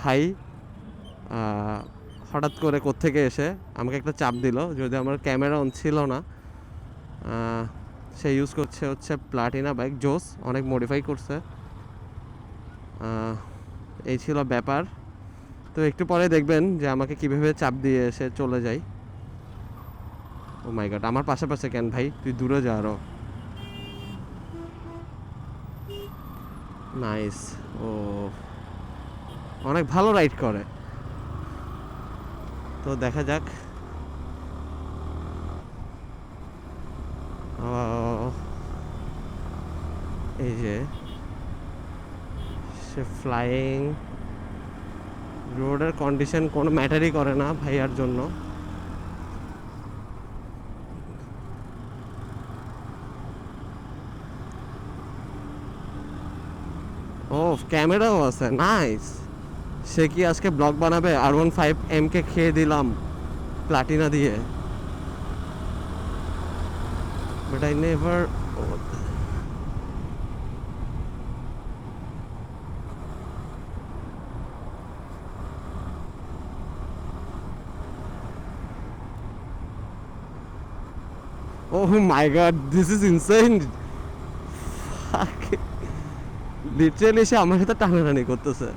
ভাই হঠাৎ করে কোত্থেকে এসে আমাকে একটা চাপ দিল যদি আমার ক্যামেরা অন ছিল না। সে ইউজ করছে হচ্ছে প্লাটিনা বাইক জোস অনেক মডিফাই করছে। এই ছিল ব্যাপার। তো একটু পরে দেখবেন যে আমাকে কীভাবে চাপ দিয়ে এসে চলে যাই ও মাই গড আমার পাশে পাশে কেন ভাই? তুই দূরে যা আরও। নাইস ও। অনেক ভালো রাইড করে। তো দেখা যাক। এই যে, সে ফ্লাইং রোডের কন্ডিশন কোনো ম্যাটারই করে না ভাইয়ার জন্য। ও ক্যামেরাও আছে নাইস সে কি আজকে ব্লগ বানাবে আর ওয়ান ফাইভ এম কে খেয়ে দিলাম প্লাটিনা দিয়ে but I never Oh my god, this is insane. Fuck. Literally সে আমার সাথে টানাটানি করতেছে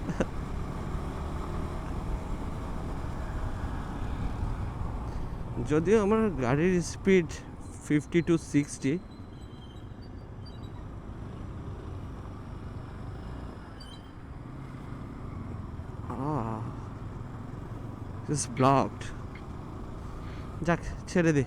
যদিও আমার গাড়ির speed fifty two sixty blocked যাক ছেড়ে দে।